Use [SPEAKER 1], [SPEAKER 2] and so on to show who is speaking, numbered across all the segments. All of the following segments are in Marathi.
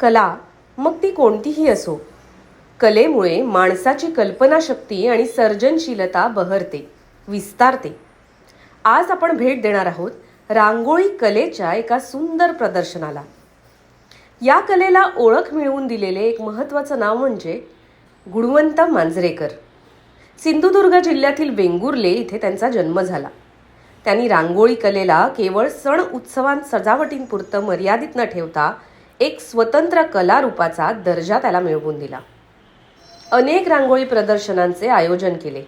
[SPEAKER 1] कला मग ती कोणतीही असो. कलेमुळे माणसाची कल्पनाशक्ती आणि सर्जनशीलता बहरते विस्तारते. आज आपण भेट देणार आहोत रांगोळी कलेच्या एका सुंदर प्रदर्शनाला. या कलेला ओळख मिळवून दिलेले एक महत्त्वाचं नाव म्हणजे गुणवंत मांजरेकर. सिंधुदुर्ग जिल्ह्यातील वेंगुर्ले इथे त्यांचा जन्म झाला. त्यांनी रांगोळी कलेला केवळ सण उत्सवां सजावटींपुरतं मर्यादित न ठेवता एक स्वतंत्र कलारूपाचा दर्जा त्याला मिळवून दिला. अनेक रांगोळी प्रदर्शनांचे आयोजन केले.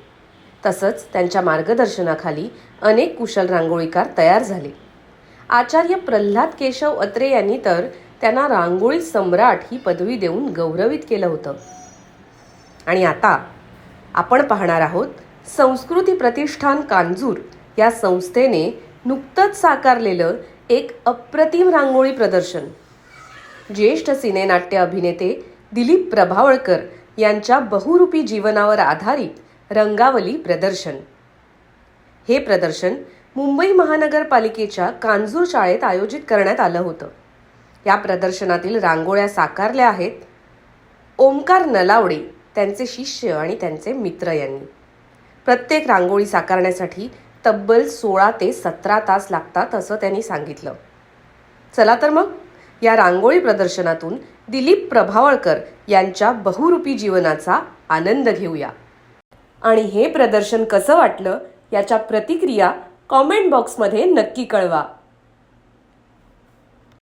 [SPEAKER 1] तसंच त्यांच्या मार्गदर्शनाखाली अनेक कुशल रांगोळीकार तयार झाले. आचार्य प्रल्हाद केशव अत्रे यांनी तर त्यांना रांगोळी सम्राट ही पदवी देऊन गौरवित केलं होतं. आणि आता आपण पाहणार आहोत संस्कृती प्रतिष्ठान कांजूर या संस्थेने नुकतंच साकारलेलं एक अप्रतिम रांगोळी प्रदर्शन. ज्येष्ठ सिनेनाट्य अभिनेते दिलीप प्रभावळकर यांच्या बहुरूपी जीवनावर आधारित रंगावली प्रदर्शन. हे प्रदर्शन मुंबई महानगरपालिकेच्या कांजूर शाळेत आयोजित करण्यात आलं होतं. या प्रदर्शनातील रांगोळ्या साकारल्या आहेत ओमकार नलावडे त्यांचे शिष्य आणि त्यांचे मित्र यांनी. प्रत्येक रांगोळी साकारण्यासाठी तब्बल सोळा ते सतरा तास लागतात असं त्यांनी सांगितलं. चला तर मग या रांगोळी प्रदर्शनातून दिलीप प्रभावळकर यांच्या बहुरूपी जीवनाचा आनंद घेऊया. आणि हे प्रदर्शन कसं वाटलं याच्या प्रतिक्रिया कॉमेंट बॉक्समध्ये नक्की कळवा.